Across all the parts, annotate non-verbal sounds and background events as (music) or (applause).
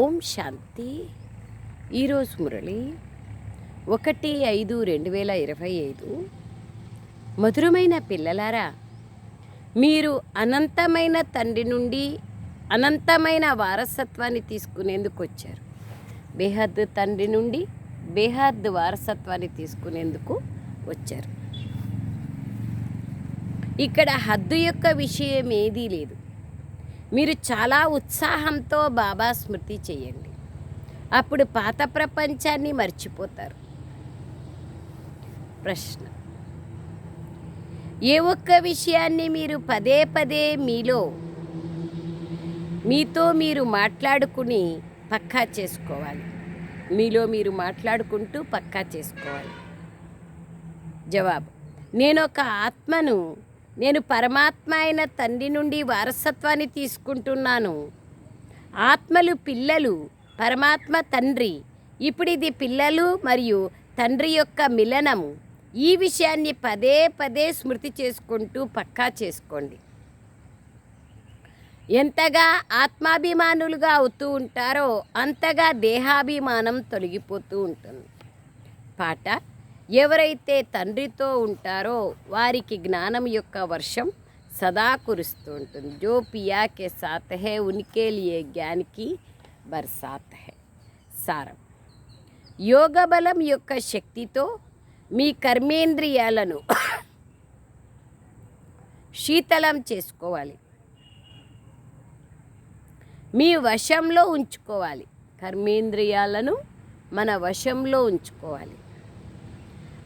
ఓం శాంతి. ఈరోజు మురళి ఒకటి ఐదు రెండు వేల ఇరవై ఐదు. మధురమైన పిల్లలారా మీరు అనంతమైన తండ్రి నుండి అనంతమైన వారసత్వాన్ని తీసుకునేందుకు వచ్చారు. బేహద్ తండ్రి నుండి బేహద్ వారసత్వాన్ని తీసుకునేందుకు వచ్చారు. ఇక్కడ హద్దు యొక్క విషయం ఏదీ లేదు. మీరు చాలా ఉత్సాహంతో బాబా స్మృతి చేయండి. అప్పుడు పాత ప్రపంచాన్ని మర్చిపోతారు. ప్రశ్న. ఏ ఒక్క విషయాన్ని మీరు పదే పదే మీలో మీతో మీరు మాట్లాడుకుని పక్కా చేసుకోవాలి. మీలో మీరు మాట్లాడుకుంటూ పక్కా చేసుకోవాలి. జవాబు. నేను ఒక ఆత్మను నేను పరమాత్మ అయిన తండ్రి నుండి వారసత్వాన్ని తీసుకుంటున్నాను. ఆత్మలు పిల్లలు పరమాత్మ తండ్రి. ఇప్పుడు ఇది పిల్లలు మరియు తండ్రి యొక్క మిలనము. ఈ విషయాన్ని పదే పదే స్మృతి చేసుకుంటూ పక్కా చేసుకోండి. ఎంతగా ఆత్మాభిమానులుగా అవుతూ ఉంటారో అంతగా దేహాభిమానం తొలగిపోతూ ఉంటుంది. పాట ఎవరైతే తండ్రితో ఉంటారో వారికి జ్ఞానం యొక్క వర్షం సదా కురుస్తూ ఉంటుంది జో పియాకే సాత్ హే ఉనికే లియే జ్ఞానికి బర్సాత్ హే. సారం. యోగ బలం యొక్క శక్తితో మీ కర్మేంద్రియాలను శీతలం చేసుకోవాలి. మీ వశంలో ఉంచుకోవాలి. కర్మేంద్రియాలను మన వశంలో ఉంచుకోవాలి.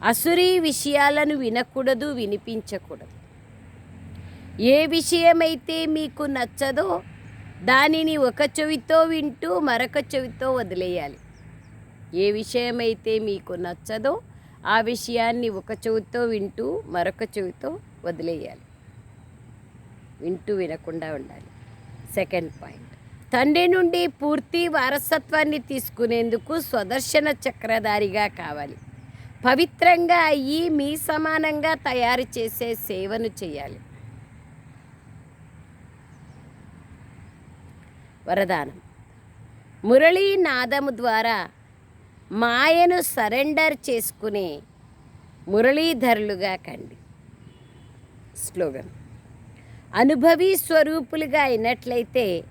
అసురీ విషయాలను వినకూడదు వినిపించకూడదు. ఏ విషయమైతే మీకు నచ్చదో దానిని ఒక చెవితో వింటూ మరొక చెవితో వదిలేయాలి. ఏ విషయమైతే మీకు నచ్చదో ఆ విషయాన్ని ఒక చెవితో వింటూ మరొక చెవితో వదిలేయాలి. వింటూ వినకుండా ఉండాలి. Second point. తండ్రి నుండి పూర్తి వారసత్వాన్ని తీసుకునేందుకు స్వదర్శన చక్రధారిగా కావాలి. పవిత్రంగా అయ్యి మీ సమానంగా తయారు చేసే సేవను చేయాలి. వరదానం. మురళీ నాదము ద్వారా మాయను సరెండర్ చేసుకునే మురళీధరులుగా కండి. స్లోగన్. అనుభవీ స్వరూపులుగా అయినట్లయితే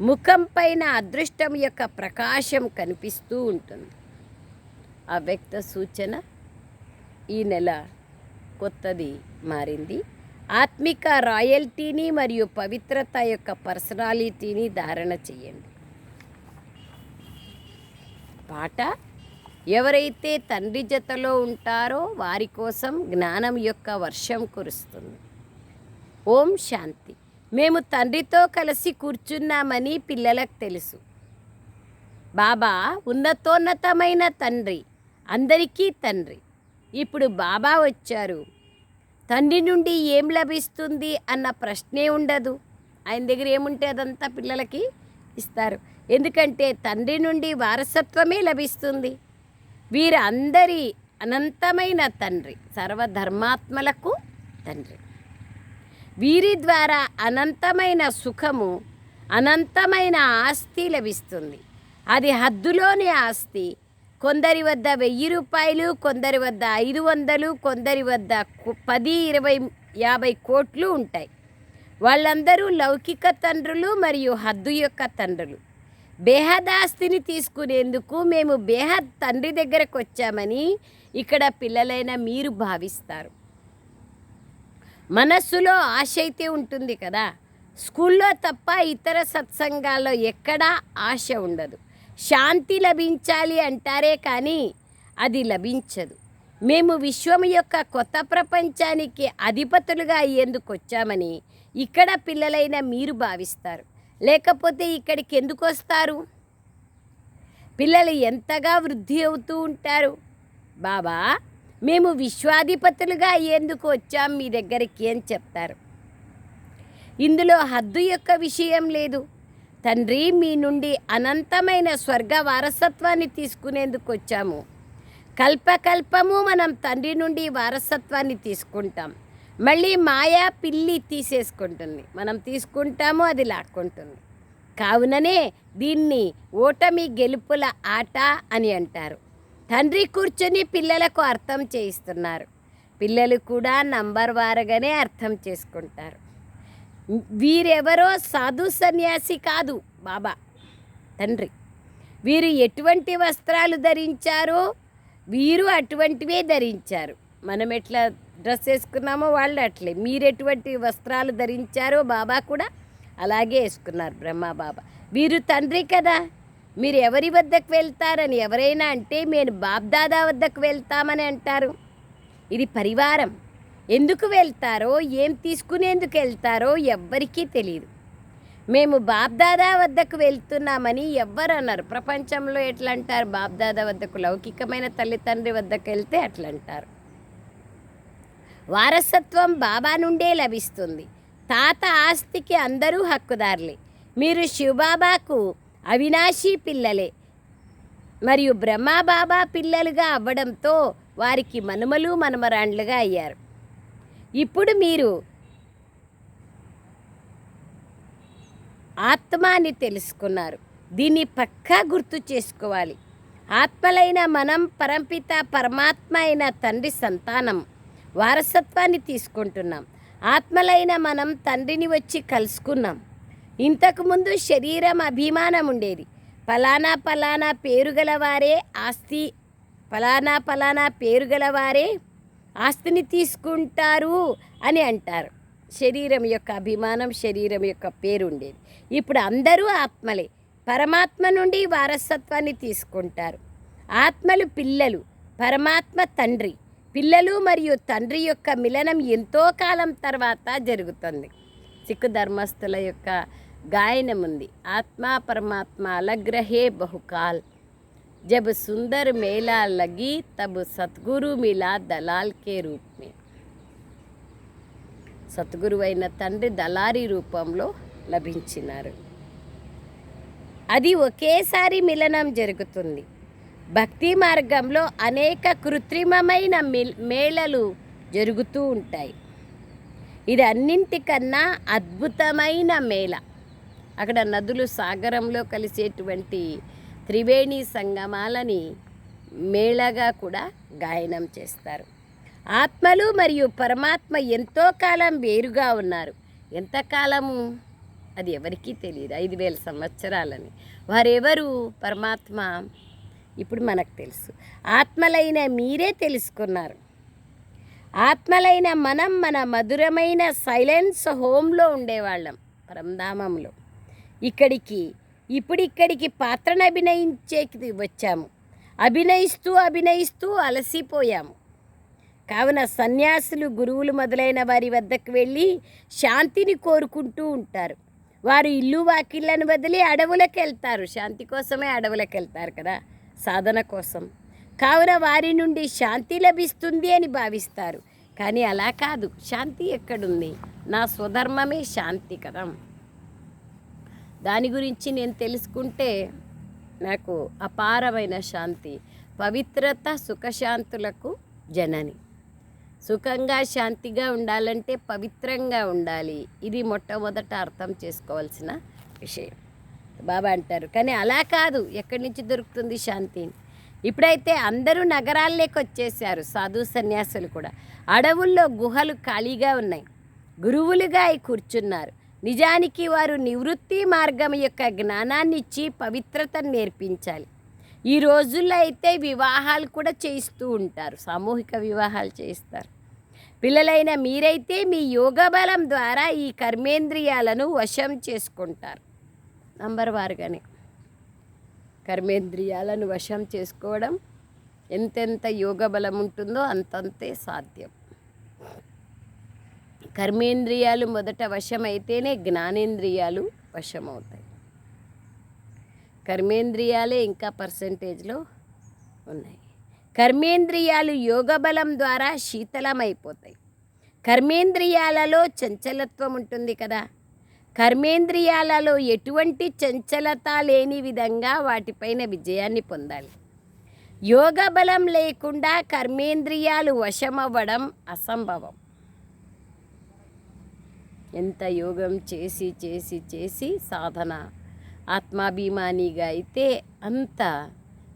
ముఖం పైన అదృష్టం యొక్క ప్రకాశం కనిపిస్తూ ఉంటుంది. ఆ వ్యక్త సూచన ఈ నెల కొత్తది మారింది. ఆత్మిక రాయల్టీని మరియు పవిత్రత యొక్క పర్సనాలిటీని ధారణ చేయండి. పాట ఎవరైతే తండ్రి జతలో ఉంటారో వారి కోసం జ్ఞానం యొక్క వర్షం కురుస్తుంది. ఓం శాంతి. మేము తండ్రితో కలిసి కూర్చున్నామని పిల్లలకు తెలుసు. బాబా ఉన్నతోన్నతమైన తండ్రి అందరికీ తండ్రి. ఇప్పుడు బాబా వచ్చారు. తండ్రి నుండి ఏం లభిస్తుంది అన్న ప్రశ్నే ఉండదు. ఆయన దగ్గర ఏముంటే అదంతా పిల్లలకి ఇస్తారు. ఎందుకంటే తండ్రి నుండి వారసత్వమే లభిస్తుంది. వీరందరి అనంతమైన తండ్రి సర్వధర్మాత్మలకు తండ్రి. వీరి ద్వారా అనంతమైన సుఖము అనంతమైన ఆస్తి లభిస్తుంది. అది హద్దులోని ఆస్తి. కొందరి వద్ద వెయ్యి రూపాయలు కొందరి వద్ద ఐదు వందలు కొందరి వద్ద పది ఇరవై యాభై కోట్లు ఉంటాయి. వాళ్ళందరూ లౌకిక తండ్రులు మరియు హద్దు యొక్క తండ్రులు. బేహద్ ఆస్తిని తీసుకునేందుకు మేము బేహద్ తండ్రి దగ్గరకు వచ్చామని ఇక్కడ పిల్లలైన మీరు భావిస్తారు. మనస్సులో ఆశ అయితే ఉంటుంది కదా. స్కూల్లో తప్ప ఇతర సత్సంగాల్లో ఎక్కడా ఆశ ఉండదు. శాంతి లభించాలి అంటారే కానీ అది లభించదు. మేము విశ్వం యొక్క కొత్త ప్రపంచానికి అధిపతులుగా అయ్యేందుకు వచ్చామని ఇక్కడ పిల్లలైన మీరు భావిస్తారు. లేకపోతే ఇక్కడికి ఎందుకు వస్తారు? పిల్లలు ఎంతగా వృద్ధి అవుతూ ఉంటారు? బాబా మేము విశ్వాధిపతులుగా అయ్యేందుకు వచ్చాం మీ దగ్గరికి అని చెప్తారు. ఇందులో హద్దు యొక్క విషయం లేదు. తండ్రి మీ నుండి అనంతమైన స్వర్గ వారసత్వాన్ని తీసుకునేందుకు వచ్చాము. కల్పకల్పము మనం తండ్రి నుండి వారసత్వాన్ని తీసుకుంటాం. మళ్ళీ మాయా పిల్లి తీసేసుకుంటుంది. మనం తీసుకుంటాము అది లాక్కుంటుంది. కావుననే దీన్ని ఓటమి గెలుపుల ఆట అని అంటారు. తండ్రి కూర్చొని పిల్లలకు అర్థం చేయిస్తున్నారు. పిల్లలు కూడా నంబర్ వారగానే అర్థం చేసుకుంటారు. వీరెవరో సాధు సన్యాసి కాదు బాబా తండ్రి. వీరు ఎటువంటి వస్త్రాలు ధరించారో వీరు అటువంటివే ధరించారు. మనం ఎట్లా డ్రెస్ వేసుకున్నామో వాళ్ళు అట్లే. మీరు ఎటువంటి వస్త్రాలు ధరించారో బాబా కూడా అలాగే వేసుకున్నారు బ్రహ్మా బాబా. వీరు తండ్రి కదా. మీరు ఎవరి వద్దకు వెళ్తారని ఎవరైనా అంటే మేము బాబ్దాదా వద్దకు వెళ్తామని అంటారు. ఇది పరివారం. ఎందుకు వెళ్తారో ఏం తీసుకునేందుకు వెళ్తారో ఎవ్వరికీ తెలియదు మేము బాబ్దాదా వద్దకు వెళ్తున్నామని ఎవ్వరు అన్నారు. ప్రపంచంలో ఎట్లా అంటారు బాబ్దాదా వద్దకు లౌకికమైన తల్లిదండ్రి వద్దకు వెళ్తే అట్లా అంటారు వారసత్వం బాబా నుండే లభిస్తుంది. తాత ఆస్తికి అందరూ హక్కుదారులే. మీరు శివబాబాకు అవినాశీ పిల్లలే. మరియు బ్రహ్మాబాబా పిల్లలుగా అవ్వడంతో వారికి మనుమలు మనమరాండ్లుగా అయ్యారు. ఇప్పుడు మీరు ఆత్మాని తెలుసుకున్నారు. దీన్ని పక్కా గుర్తు చేసుకోవాలి. ఆత్మలైన మనం పరంపిత పరమాత్మ అయిన తండ్రి సంతానం వారసత్వాన్ని తీసుకుంటున్నాం. ఆత్మలైన మనం తండ్రిని వచ్చి కలుసుకున్నాం. ఇంతకుముందు శరీరం అభిమానం ఉండేది. ఫలానా ఫలానా పేరు గలవారే ఆస్తి ఫలానా ఫలానా పేరు గలవారే ఆస్తిని తీసుకుంటారు అని అంటారు. శరీరం యొక్క అభిమానం శరీరం యొక్క పేరు ఉండేది ఇప్పుడు అందరూ ఆత్మలే. పరమాత్మ నుండి వారసత్వాన్ని తీసుకుంటారు. ఆత్మలు పిల్లలు పరమాత్మ తండ్రి. పిల్లలు మరియు తండ్రి యొక్క మిలనం ఎంతో కాలం తర్వాత జరుగుతుంది. సిక్కు ధర్మస్థుల యొక్క గాయనం ఉంది ఆత్మ పరమాత్మ అలగ్రహే బహుకాల్. जब సుందర్ మేళా లగి तब सतगुरु मिला दलाल కే रूप में సద్గురు అయిన తండ్రి దళారీ రూపంలో లభించినారు. అది ఒకేసారి మిలనం జరుగుతుంది. భక్తి మార్గంలో అనేక కృత్రిమమైన మిల్ మేళలు జరుగుతూ ఉంటాయి. ఇది అన్నింటికన్నా అద్భుతమైన మేళ. అక్కడ నదులు సాగరంలో కలిసేటువంటి త్రివేణి సంగమాలని మేళగా కూడా గాయనం చేస్తారు. ఆత్మలు మరియు పరమాత్మ ఎంతో కాలం వేరుగా ఉన్నారు. ఎంతకాలము అది ఎవరికీ తెలియదు ఐదు వేల సంవత్సరాలని. వారెవరు? పరమాత్మ. ఇప్పుడు మనకు తెలుసు. ఆత్మలైన మీరే తెలుసుకున్నారు. ఆత్మలైన మనం మన మధురమైన సైలెన్స్ హోమ్లో ఉండేవాళ్ళం. పరంధామంలో. ఇక్కడికి ఇప్పుడు ఇక్కడికి పాత్రను అభినయించేకి వచ్చాము. అభినయిస్తూ అభినయిస్తూ అలసిపోయాము. కావున సన్యాసులు గురువులు మొదలైన వారి వద్దకు వెళ్ళి శాంతిని కోరుకుంటూ ఉంటారు. వారు ఇల్లు వాకిళ్ళను వదిలి అడవులకు వెళ్తారు శాంతి కోసమే అడవులకు వెళ్తారు కదా సాధన కోసం. కావున వారి నుండి శాంతి లభిస్తుంది అని భావిస్తారు. కానీ అలా కాదు. శాంతి ఎక్కడుంది? నా స్వధర్మమే శాంతి కదా. దాని గురించి నేను తెలుసుకుంటే నాకు అపారమైన శాంతి. పవిత్రత సుఖశాంతులకు జనని. సుఖంగా శాంతిగా ఉండాలంటే పవిత్రంగా ఉండాలి. ఇది మొట్టమొదట అర్థం చేసుకోవాల్సిన విషయం. బాబా అంటారు. కానీ అలా కాదు. ఎక్కడి నుంచి దొరుకుతుంది శాంతి? ఇప్పుడైతే అందరూ నగరాల్లోకి వచ్చేసారు సాధు సన్యాసులు కూడా. అడవుల్లో గుహలు ఖాళీగా ఉన్నాయి. గురువులుగా అయి కూర్చున్నారు. నిజానికి వారు నివృత్తి మార్గం యొక్క జ్ఞానాన్ని ఇచ్చి పవిత్రతను నేర్పించాలి. ఈ రోజుల్లో అయితే వివాహాలు కూడా చేయిస్తూ ఉంటారు. సామూహిక వివాహాలు చేయిస్తారు. పిల్లలైన మీరైతే మీ యోగ బలం ద్వారా ఈ కర్మేంద్రియాలను వశం చేసుకుంటారు. నంబర్ వారుగానే కర్మేంద్రియాలను వశం చేసుకోవడం ఎంతెంత యోగ బలం ఉంటుందో అంతంతే సాధ్యం. కర్మేంద్రియాలు మొదట వశమైతేనే జ్ఞానేంద్రియాలు వశమవుతాయి. కర్మేంద్రియాలే ఇంకా పర్సంటేజ్లో ఉన్నాయి. కర్మేంద్రియాలు యోగ బలం ద్వారా శీతలమైపోతాయి. కర్మేంద్రియాలలో చంచలత్వం ఉంటుంది కదా. కర్మేంద్రియాలలో ఎటువంటి చంచలత లేని విధంగా వాటిపైన విజయాన్ని పొందాలి. యోగ బలం లేకుండా కర్మేంద్రియాలు వశమవ్వడం అసంభవం. ఎంత యోగం చేసి చేసి చేసి సాధన. ఆత్మాభిమానిగా అయితే అంత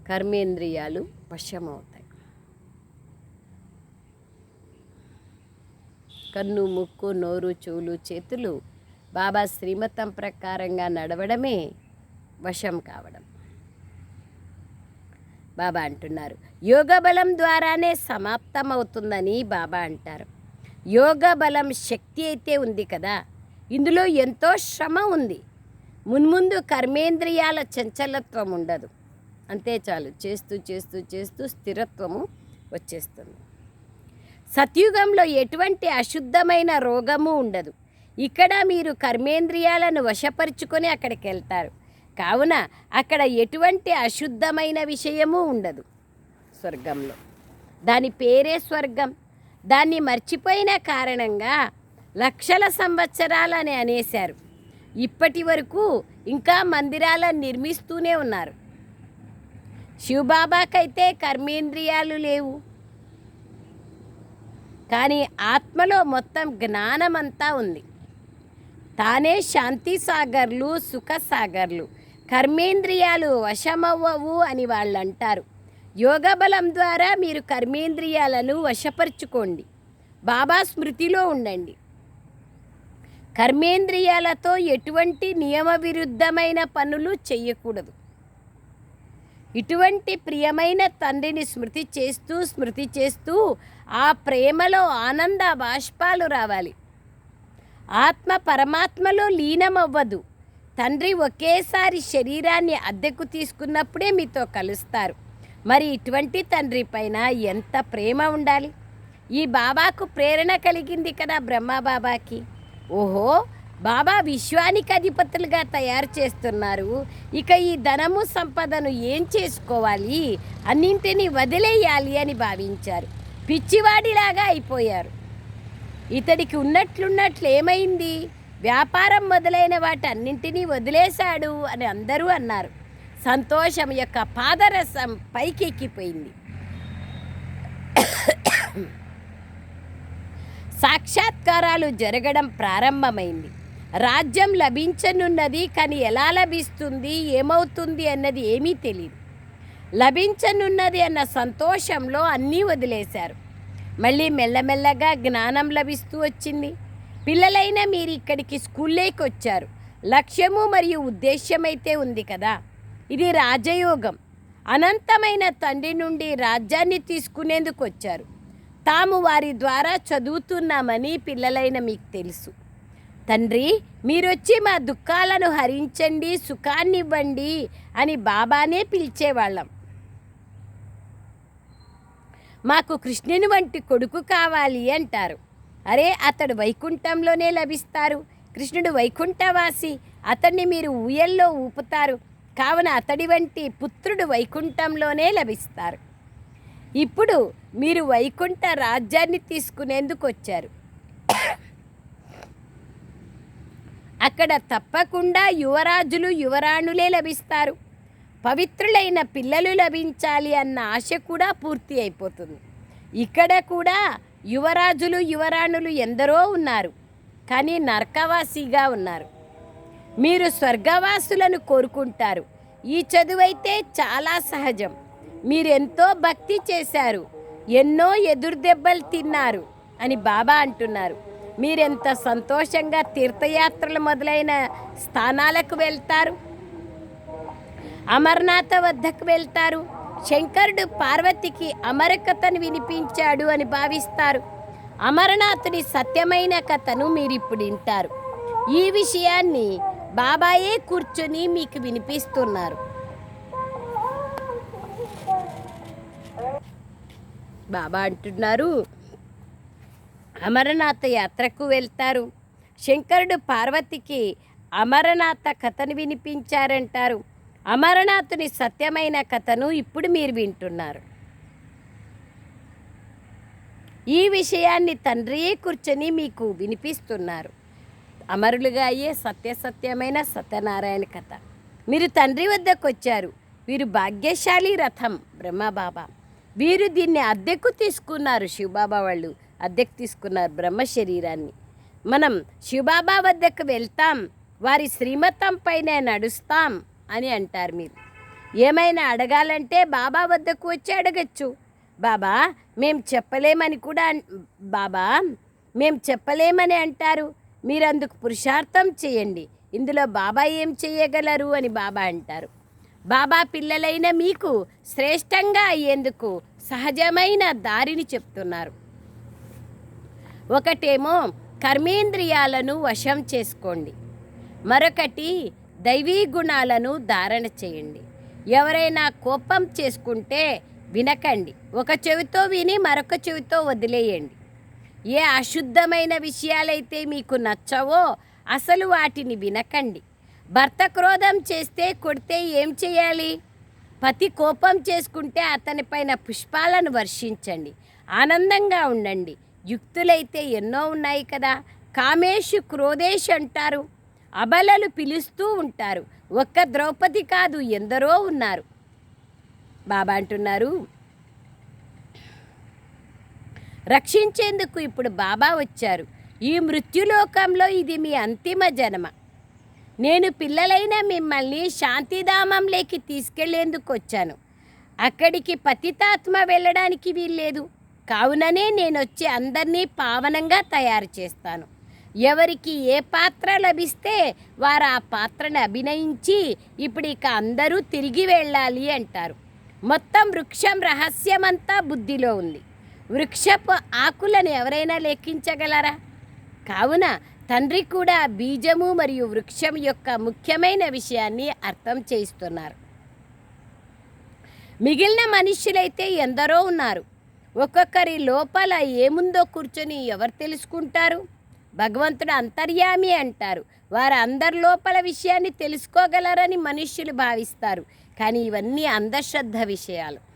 కర్మేంద్రియాలు వశమవుతాయి. కన్ను ముక్కు నోరు చెవులు చేతులు బాబా శ్రీమతం ప్రకారంగా నడవడమే వశం కావడం. బాబా అంటున్నారు యోగ బలం ద్వారానే సమాప్తమవుతుందని బాబా అంటారు. యోగ బలం శక్తి అయితే ఉంది కదా. ఇందులో ఎంతో శ్రమ ఉంది. మున్ముందు కర్మేంద్రియాల చంచలత్వం ఉండదు. అంతే చాలు. చేస్తూ చేస్తూ చేస్తూ స్థిరత్వము వచ్చేస్తుంది. సత్యుగంలో ఎటువంటి అశుద్ధమైన రోగము ఉండదు. ఇక్కడ మీరు కర్మేంద్రియాలను వశపరుచుకొని అక్కడికి వెళ్తారు కావున అక్కడ ఎటువంటి అశుద్ధమైన విషయము ఉండదు. స్వర్గంలో. దాని పేరే స్వర్గం. దాన్ని మర్చిపోయిన కారణంగా లక్షల సంవత్సరాలని అనేశారు. ఇప్పటి వరకు ఇంకా మందిరాలను నిర్మిస్తూనే ఉన్నారు. శివబాబాకైతే కర్మేంద్రియాలు లేవు. కానీ ఆత్మలో మొత్తం జ్ఞానమంతా ఉంది. తానే శాంతి సాగర్లు సుఖ సాగర్లు కర్మేంద్రియాలు వశమవ్వవు అని వాళ్ళు అంటారు యోగ బలం ద్వారా మీరు కర్మేంద్రియాలను వశపరుచుకోండి. బాబా స్మృతిలో ఉండండి. కర్మేంద్రియాలతో ఎటువంటి నియమ విరుద్ధమైన పనులు చేయకూడదు ఇటువంటి ప్రియమైన తండ్రిని స్మృతి చేస్తూ స్మృతి చేస్తూ ఆ ప్రేమలో ఆనంద బాష్పాలు రావాలి. ఆత్మ పరమాత్మలో లీనమవ్వదు. తండ్రి ఒకేసారి శరీరాన్ని అద్దెకు తీసుకున్నప్పుడే మీతో కలుస్తారు. మరి ఇటువంటి తండ్రి పైన ఎంత ప్రేమ ఉండాలి? ఈ బాబాకు ప్రేరణ కలిగింది కదా బ్రహ్మ బాబాకి. ఓహో బాబా విశ్వానికి అధిపతులుగా తయారు చేస్తున్నారు. ఇక ఈ ధనము సంపదను ఏం చేసుకోవాలి? అన్నింటినీ వదిలేయాలి అని భావించారు. పిచ్చివాడిలాగా అయిపోయారు. ఇతడికి ఉన్నట్లున్నట్లు ఏమైంది? వ్యాపారం మొదలైన వాటన్నింటినీ వదిలేశాడు అని అందరూ అన్నారు. సంతోషం యొక్క పాదరసం పైకెక్కిపోయింది. సాక్షాత్కారాలు జరగడం ప్రారంభమైంది. రాజ్యం లభించనున్నది కానీ ఎలా లభిస్తుంది ఏమవుతుంది అన్నది ఏమీ తెలియదు లభించనున్నది అన్న సంతోషంలో అన్నీ వదిలేశారు. మళ్ళీ మెల్లమెల్లగా జ్ఞానం లభిస్తూ వచ్చింది. పిల్లలైన మీరు ఇక్కడికి స్కూల్లోకి వచ్చారు. లక్ష్యము మరియు ఉద్దేశ్యమైతే ఉంది కదా. ఇది రాజయోగం. అనంతమైన తండ్రి నుండి రాజ్యాన్ని తీసుకునేందుకు వచ్చారు. తాము వారి ద్వారా చదువుతున్నామని పిల్లలైన మీకు తెలుసు. తండ్రి మీరొచ్చి మా దుఃఖాలను హరించండి సుఖాన్ని ఇవ్వండి అని బాబానే పిలిచేవాళ్ళం. మాకు కృష్ణుని వంటి కొడుకు కావాలి అంటారు. అరే అతడు వైకుంఠంలోనే లభిస్తారు. కృష్ణుడు వైకుంఠవాసి. అతన్ని మీరు ఊయల్లో ఊపుతారు. కావున అతడి వంటి పుత్రుడు వైకుంఠంలోనే లభిస్తారు. ఇప్పుడు మీరు వైకుంఠ రాజ్యాన్ని తీసుకునేందుకు వచ్చారు. అక్కడ తప్పకుండా యువరాజులు యువరాణులే లభిస్తారు. పవిత్రులైన పిల్లలు లభించాలి అన్న ఆశ కూడా పూర్తి అయిపోతుంది. ఇక్కడ కూడా యువరాజులు యువరాణులు ఎందరో ఉన్నారు. కానీ నరకవాసిగా ఉన్నారు. మీరు స్వర్గవాసులను కోరుకుంటారు. ఈ చదువైతే చాలా సహజం. మీరెంతో భక్తి చేశారు. ఎన్నో ఎదురుదెబ్బలు తిన్నారు అని బాబా అంటున్నారు. మీరెంత సంతోషంగా తీర్థయాత్రలు మొదలైన స్థానాలకు వెళ్తారు? అమర్నాథ వద్దకు వెళ్తారు? శంకరుడు పార్వతికి అమరకథను వినిపించాడు అని భావిస్తారు. అమరనాథుడి సత్యమైన కథను మీరు ఇప్పుడు వింటారు. ఈ విషయాన్ని బాబాయే కూర్చొని మీకు వినిపిస్తున్నారు. బాబా అంటున్నారు అమరనాథ యాత్రకు వెళ్తారు. శంకరుడు పార్వతికి అమరనాథ కథను వినిపించారంటారు. అమరనాథుని సత్యమైన కథను ఇప్పుడు మీరు వింటున్నారు. ఈ విషయాన్ని తండ్రియే కూర్చొని మీకు వినిపిస్తున్నారు. అమరులుగా అయ్యే సత్యసత్యమైన సత్యనారాయణ కథ. మీరు తండ్రి వద్దకు వచ్చారు వీరు భాగ్యశాలి రథం. బ్రహ్మబాబా వీరు దీన్ని అద్దెకు తీసుకున్నారు శివబాబా వాళ్ళు. అద్దెకు తీసుకున్నారు బ్రహ్మ శరీరాన్ని. మనం శివబాబా వద్దకు వెళ్తాం. వారి శ్రీమతం పైనే నడుస్తాం అని అంటారు మీరు. ఏమైనా అడగాలంటే బాబా వద్దకు వచ్చి అడగచ్చు. బాబా మేం చెప్పలేమని కూడా అన్- బాబా మేం చెప్పలేమని అంటారు. మీరు అందుకు పురుషార్థం చేయండి. ఇందులో బాబా ఏం చేయగలరు అని బాబా అంటారు. బాబా పిల్లలైన మీకు శ్రేష్టంగా అయ్యేందుకు సహజమైన దారిని చెప్తున్నారు. ఒకటేమో కర్మేంద్రియాలను వశం చేసుకోండి. మరొకటి దైవీ గుణాలను ధారణ చేయండి. ఎవరైనా కోపం చేసుకుంటే వినకండి. ఒక చెవితో విని మరొక చెవితో వదిలేయండి. ఏ అశుద్ధమైన విషయాలైతే మీకు నచ్చవో అసలు వాటిని వినకండి. భర్త క్రోధం చేస్తే కొడితే ఏం చేయాలి? పతి కోపం చేసుకుంటే అతనిపైన పుష్పాలను వర్షించండి. ఆనందంగా ఉండండి. యుక్తులైతే ఎన్నో ఉన్నాయి కదా? కామేషు క్రోధేష్ అంటారు. అబలలు పిలుస్తూ ఉంటారు. ఒక్క ద్రౌపది కాదు ఎందరో ఉన్నారు. బాబా అంటున్నారు రక్షించేందుకు ఇప్పుడు బాబా వచ్చారు. ఈ మృత్యులోకంలో ఇది మీ అంతిమ జన్మ. నేను పిల్లలైన మిమ్మల్ని శాంతిధామంలోకి తీసుకెళ్ళేందుకు వచ్చాను. అక్కడికి పతితాత్మ వెళ్ళడానికి వీల్లేదు. కావుననే నేను వచ్చి అందరినీ పావనంగా తయారు చేస్తాను. ఎవరికి ఏ పాత్ర లభిస్తే వారు ఆ పాత్రను అభినయించి ఇప్పుడు ఇక అందరూ తిరిగి వెళ్ళాలి అంటారు. మొత్తం వృక్షం రహస్యమంతా బుద్ధిలో ఉంది. వృక్షపు ఆకులను ఎవరైనా లెక్కించగలరా? కావున తండ్రి కూడా బీజము మరియు వృక్షం యొక్క ముఖ్యమైన విషయాన్ని అర్థం చేయిస్తున్నారు. మిగిలిన మనుషులైతే ఎందరో ఉన్నారు. ఒక్కొక్కరి లోపల ఏముందో కూర్చొని ఎవరు తెలుసుకుంటారు? భగవంతుడు అంతర్యామి అంటారు. వారు అందరి లోపల విషయాన్ని తెలుసుకోగలరని మనుష్యులు భావిస్తారు. కానీ ఇవన్నీ అంధశ్రద్ధ విషయాలు.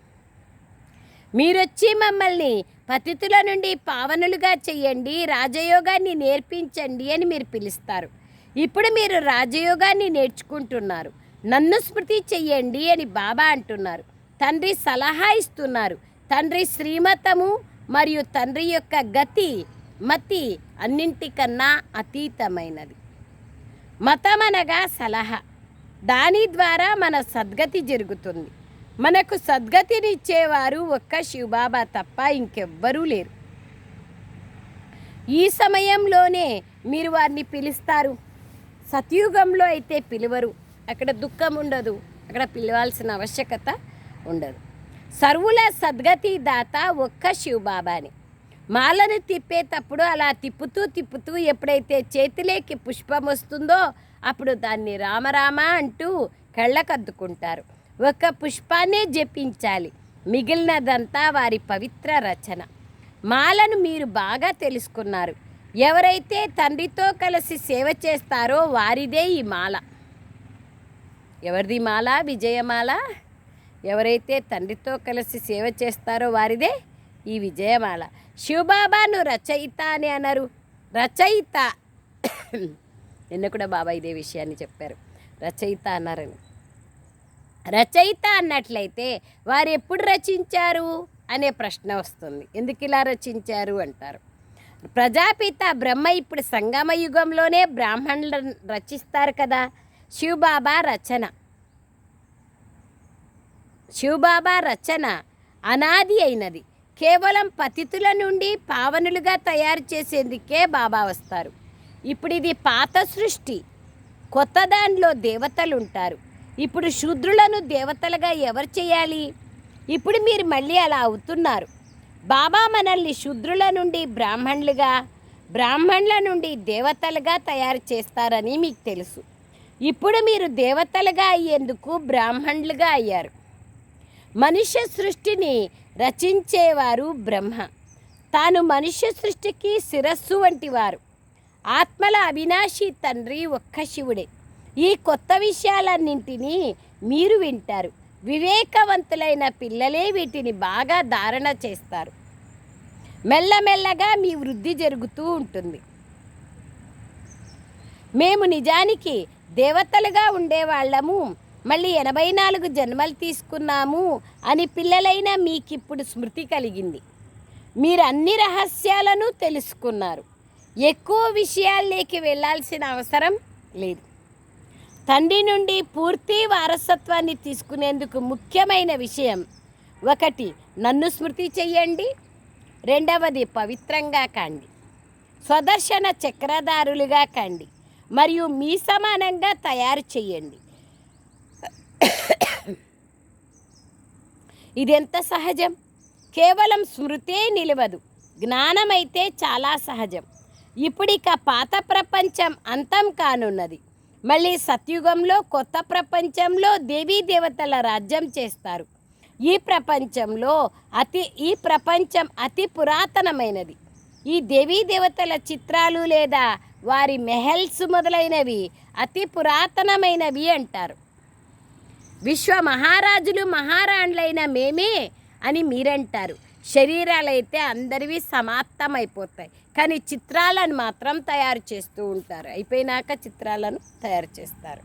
మీరొచ్చి మమ్మల్ని పతితుల నుండి పావనులుగా చెయ్యండి రాజయోగాన్ని నేర్పించండి అని మీరు పిలుస్తారు. ఇప్పుడు మీరు రాజయోగాన్ని నేర్చుకుంటున్నారు. నన్ను స్మృతి చెయ్యండి అని బాబా అంటున్నారు. తండ్రి సలహా ఇస్తున్నారు. తండ్రి శ్రీమతము మరియు తండ్రి యొక్క గతి మతి అన్నింటికన్నా అతీతమైనది. మతం అనగా సలహా. దాని ద్వారా మన సద్గతి జరుగుతుంది. మనకు సద్గతినిచ్చేవారు ఒక్క శివబాబా తప్ప ఇంకెవ్వరూ లేరు. ఈ సమయంలోనే మీరు వారిని పిలుస్తారు. సతయుగంలో అయితే పిలువరు. అక్కడ దుఃఖం ఉండదు. అక్కడ పిలవాల్సిన ఆవశ్యకత ఉండదు. సర్వుల సద్గతి దాత ఒక్క శివబాబాని. మాలను తిప్పేటప్పుడు అలా తిప్పుతూ తిప్పుతూ ఎప్పుడైతే చేతిలోకి పుష్పం వస్తుందో అప్పుడు దాన్ని రామరామ అంటూ కళ్ళకద్దుకుంటారు. ఒక పుష్పాన్నే జపించాలి. మిగిలినదంతా వారి పవిత్ర రచన. మాలను మీరు బాగా తెలుసుకున్నారు. ఎవరైతే తండ్రితో కలిసి సేవ చేస్తారో వారిదే ఈ మాల. ఎవరిది మాల? విజయమాల ఎవరైతే తండ్రితో కలిసి సేవ చేస్తారో వారిదే ఈ విజయమాల శివబాబాను రచయిత అని అన్నారు రచయిత. (coughs) నిన్న కూడా బాబా ఇదే విషయాన్ని చెప్పారు. రచయిత అన్నారని. రచయిత అన్నట్లయితే వారు ఎప్పుడు రచించారు అనే ప్రశ్న వస్తుంది. ఎందుకు ఇలా రచించారు అంటారు. ప్రజాపిత బ్రహ్మ ఇప్పుడు సంగమ యుగంలోనే బ్రాహ్మణులు రచిస్తారు కదా. శివబాబా రచన. శివబాబా రచన అనాది అయినది. కేవలం పతితుల నుండి పావనులుగా తయారు చేసేందుకే బాబా వస్తారు. ఇప్పుడు ఇది పాత సృష్టి. కొత్త దానిలో దేవతలు ఉంటారు. ఇప్పుడు శూద్రులను దేవతలుగా ఎవరు చేయాలి? ఇప్పుడు మీరు మళ్ళీ అలా అవుతున్నారు. బాబా మనల్ని శూద్రుల నుండి బ్రాహ్మణులుగా బ్రాహ్మణుల నుండి దేవతలుగా తయారు చేస్తారని మీకు తెలుసు. ఇప్పుడు మీరు దేవతలుగా అయ్యేందుకు బ్రాహ్మణులుగా అయ్యారు. మనుష్య సృష్టిని రచించేవారు బ్రహ్మ. తాను మనుష్య సృష్టికి శిరస్సు వంటివారు. ఆత్మల అవినాశి తండ్రి ఒక్క శివుడే. ఈ కొత్త విషయాలన్నింటినీ మీరు వింటారు. వివేకవంతులైన పిల్లలే వీటిని బాగా ధారణ చేస్తారు. మెల్లమెల్లగా మీ వృద్ధి జరుగుతూ ఉంటుంది. మేము నిజానికి దేవతలుగా ఉండేవాళ్ళము. మళ్ళీ ఎనభై నాలుగు జన్మలు తీసుకున్నాము అని పిల్లలైన మీకిప్పుడు స్మృతి కలిగింది. మీరు అన్ని రహస్యాలను తెలుసుకున్నారు. ఎక్కువ విషయాల్లోకి వెళ్ళాల్సిన అవసరం లేదు. తండ్రి నుండి పూర్తి వారసత్వాన్ని తీసుకునేందుకు ముఖ్యమైన విషయం ఒకటి నన్ను స్మృతి చెయ్యండి. రెండవది పవిత్రంగా కండి. స్వదర్శన చక్రధారులుగా కండి. మరియు మీ సమానంగా తయారు చేయండి ఇదెంత సహజం? కేవలం స్మృతే నిలవదు. జ్ఞానమైతే చాలా సహజం. ఇప్పుడిక పాత ప్రపంచం అంతం కానున్నది. మళ్ళీ సత్యుగంలో కొత్త ప్రపంచంలో దేవీ దేవతల రాజ్యం చేస్తారు. ఈ ప్రపంచంలో అతి ఈ ప్రపంచం అతి పురాతనమైనది. ఈ దేవీ దేవతల చిత్రాలు లేదా వారి మెహల్స్ మొదలైనవి అతి పురాతనమైనవి అంటారు. విశ్వ మహారాజులు మహారాణులైన మేమే అని మీరంటారు. శరీరాలైతే అందరివి సమాప్తమైపోతాయి. కానీ చిత్రాలను మాత్రం తయారు చేస్తూ ఉంటారు. అయిపోయినాక చిత్రాలను తయారు చేస్తారు.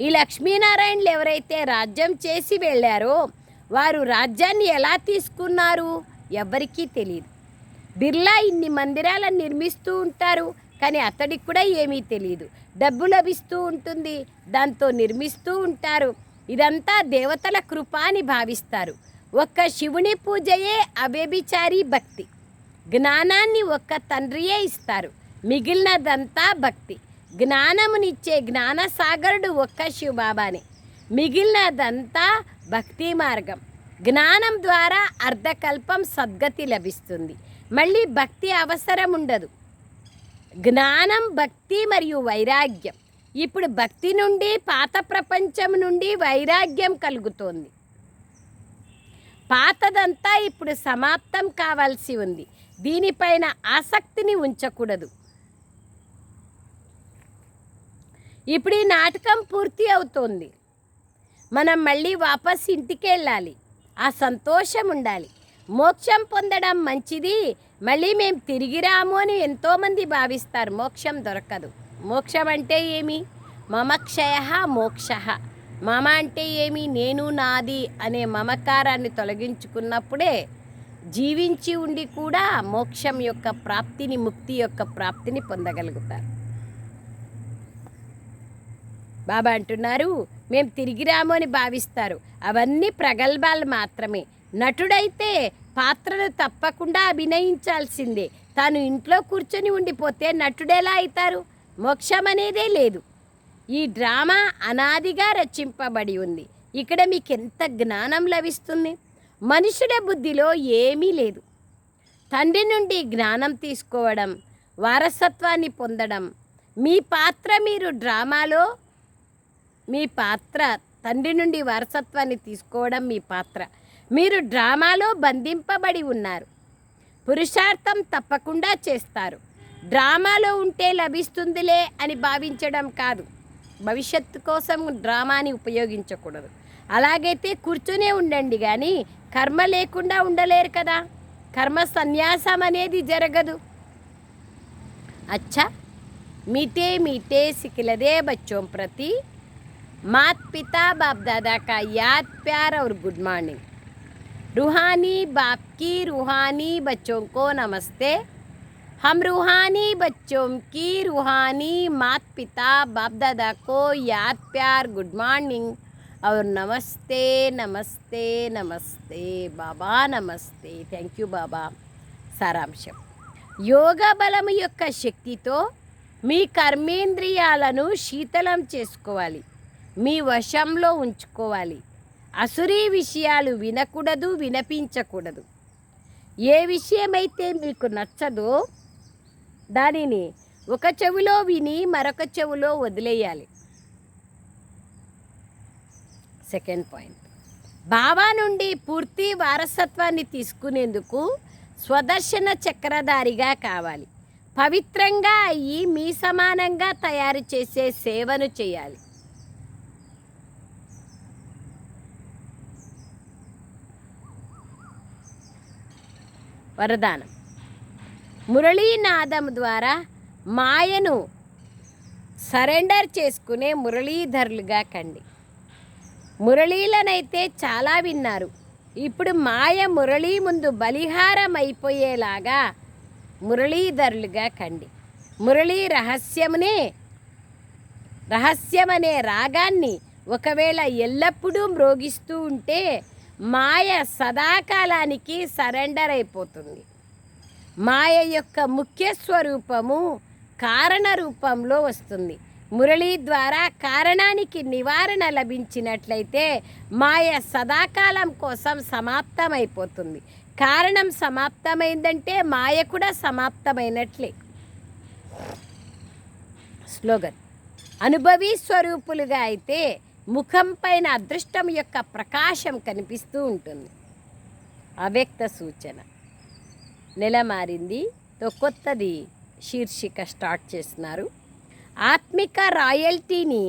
ఈ లక్ష్మీనారాయణలు ఎవరైతే రాజ్యం చేసి వెళ్ళారో వారు రాజ్యాన్ని ఎలా తీసుకున్నారు? ఎవరికీ తెలియదు బిర్లా ఇన్ని మందిరాలను నిర్మిస్తూ ఉంటారు కానీ అతడికి కూడా ఏమీ తెలియదు డబ్బు లభిస్తూ ఉంటుంది దాంతో నిర్మిస్తూ ఉంటారు. ఇదంతా దేవతల కృప అని భావిస్తారు. ఒక్క శివుని పూజయే అవ్యభిచారి భక్తి. జ్ఞానాన్ని ఒక్క తండ్రియే ఇస్తారు. మిగిలినదంతా భక్తి. జ్ఞానమునిచ్చే జ్ఞానసాగరుడు ఒక్క శివబాబానే. మిగిలినదంతా భక్తి మార్గం. జ్ఞానం ద్వారా అర్ధకల్పం సద్గతి లభిస్తుంది. మళ్ళీ భక్తి అవసరం ఉండదు జ్ఞానం భక్తి మరియు వైరాగ్యం. ఇప్పుడు భక్తి నుండి పాత ప్రపంచం నుండి వైరాగ్యం కలుగుతోంది. పాతదంతా ఇప్పుడు సమాప్తం కావాల్సి ఉంది. దీనిపైన ఆసక్తిని ఉంచకూడదు. ఇప్పుడు ఈ నాటకం పూర్తి అవుతోంది. మనం మళ్ళీ వాపస్ ఇంటికి వెళ్ళాలి ఆ సంతోషం ఉండాలి. మోక్షం పొందడం మంచిది. మళ్ళీ మేము తిరిగి రాము అని ఎంతోమంది భావిస్తారు. మోక్షం దొరకదు. మోక్షం అంటే ఏమి? మమక్షయ మోక్ష. మమ అంటే ఏమి? నేను నాది అనే మమకారాన్ని తొలగించుకున్నప్పుడే జీవించి ఉండి కూడా మోక్షం యొక్క ప్రాప్తిని ముక్తి యొక్క ప్రాప్తిని పొందగలుగుతారు. బాబా అంటున్నారు మేము తిరిగి రాము అని భావిస్తారు. అవన్నీ ప్రగల్భాలు మాత్రమే. నటుడైతే పాత్రను తప్పకుండా అభినయించాల్సిందే. తాను ఇంట్లో కూర్చొని ఉండిపోతే నటుడెలా అవుతారు మోక్షం అనేదే లేదు. ఈ డ్రామా అనాదిగా రచింపబడి ఉంది. ఇక్కడ మీకు ఎంత జ్ఞానం లభిస్తుంది? మనుషుల బుద్ధిలో ఏమీ లేదు. తండ్రి నుండి జ్ఞానం తీసుకోవడం వారసత్వాన్ని పొందడం మీ పాత్ర మీరు డ్రామాలో మీ పాత్ర తండ్రి నుండి వారసత్వాన్ని తీసుకోవడం మీ పాత్ర. మీరు డ్రామాలో బంధింపబడి ఉన్నారు. పురుషార్థం తప్పకుండా చేస్తారు. డ్రామాలో ఉంటే లభిస్తుందిలే అని భావించడం కాదు. భవిష్యత్తు కోసం డ్రామాని ఉపయోగించకూడదు అలాగైతే కూర్చునే ఉండండి కానీ కర్మ లేకుండా ఉండలేరు కదా కర్మ సన్యాసం అనేది జరగదు अच्छा मीठे मीठे सिखलदे बच्चों प्रति मात पिता बाप दादा का याद प्यार और गुड मॉर्निंग रूहानी बाप की रूहानी बच्चों को नमस्ते हम रूहानी बच्चों की रूहानी मात पिता बाप दादा को याद प्यार गुड मॉर्निंग और नमस्ते नमस्ते नमस्ते बाबा नमस्ते थैंक यू बाबा సారాంశం యోగ బలము యొక్క శక్తితో మీ కర్మేంద్రియాలను శీతలం చేసుకోవాలి మీ వశంలో ఉంచుకోవాలి అసురీ విషయాలు వినకూడదు వినపించకూడదు ఏ విషయమైతే మీకు నచ్చదో దానిని ఒక చెవిలో విని మరొక చెవిలో వదిలేయాలి. Second point. బాబా నుండి పూర్తి వారసత్వాన్ని తీసుకునేందుకు స్వదర్శన చక్రధారిగా కావాలి. పవిత్రంగా అయ్యి మీ సమానంగా తయారు చేసే సేవను చేయాలి. వరదానం. మురళీనాదం ద్వారా మాయను సరెండర్ చేసుకునే మురళీధరులుగా కండి. మురళీలనైతే చాలా విన్నారు. ఇప్పుడు మాయ మురళీ ముందు బలిహారం అయిపోయేలాగా మురళీధరులుగా కండి. మురళీ రహస్యమునే రహస్యం అనే రాగాన్ని ఒకవేళ ఎల్లప్పుడూ మ్రోగిస్తూ ఉంటే మాయ సదాకాలానికి సరెండర్ అయిపోతుంది మాయ యొక్క ముఖ్య స్వరూపము కారణ రూపంలో వస్తుంది. మురళి ద్వారా కారణానికి నివారణ లభించినట్లయితే మాయ సదాకాలం కోసం సమాప్తమైపోతుంది. కారణం సమాప్తమైందంటే మాయ కూడా సమాప్తమైనట్లే. స్లోగన్. అనుభవీ స్వరూపులుగా అయితే ముఖం పైన అదృష్టం యొక్క ప్రకాశం కనిపిస్తూ ఉంటుంది. అవ్యక్త సూచన. నెల మారింది తో కొత్తది శీర్షిక స్టార్ట్ చేస్తున్నారు. ఆత్మిక రాయల్టీని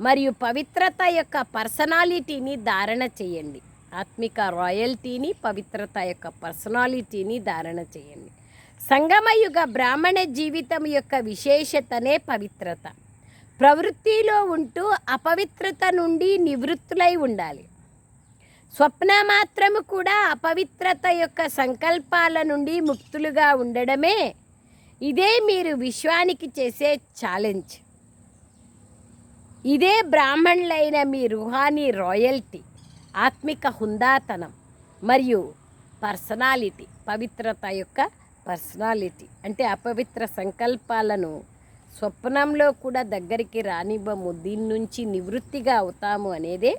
మరియు పవిత్రత యొక్క పర్సనాలిటీని ధారణ చేయండి. ఆత్మిక రాయల్టీని పవిత్రత యొక్క పర్సనాలిటీని ధారణ చేయండి. సంగమయుగ బ్రాహ్మణ జీవితం యొక్క విశేషతనే పవిత్రత. ప్రవృత్తిలో ఉంటూ అపవిత్రత నుండి నివృత్తులై ఉండాలి. స్వప్న మాత్రము కూడా అపవిత్రత యొక్క సంకల్పాల నుండి ముక్తులుగా ఉండడమే ఇదే మీరు విశ్వానికి చేసే ఛాలెంజ్ ఇదే బ్రాహ్మణులైన మీ రుహానీ రాయల్టీ ఆత్మిక హుందాతనం మరియు పర్సనాలిటీ పవిత్రత యొక్క పర్సనాలిటీ అంటే అపవిత్ర సంకల్పాలను స్వప్నంలో కూడా దగ్గరికి రానివ్వము. దీని నుంచి నివృత్తిగా అవుతాము అనేదే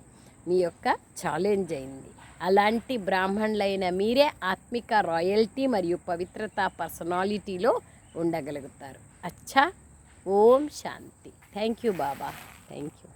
మీ యొక్క ఛాలెంజ్ అయింది. అలాంటి బ్రాహ్మణులైన మీరే ఆత్మిక రాయల్టీ మరియు పవిత్రత పర్సనాలిటీలో ఉండగలుగుతారు. అచ్చా ఓం శాంతి. Thank you Baba. Thank you